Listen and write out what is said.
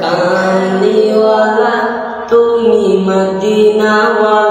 কানিওয়ালা তুমি মদিনাওয়ালা।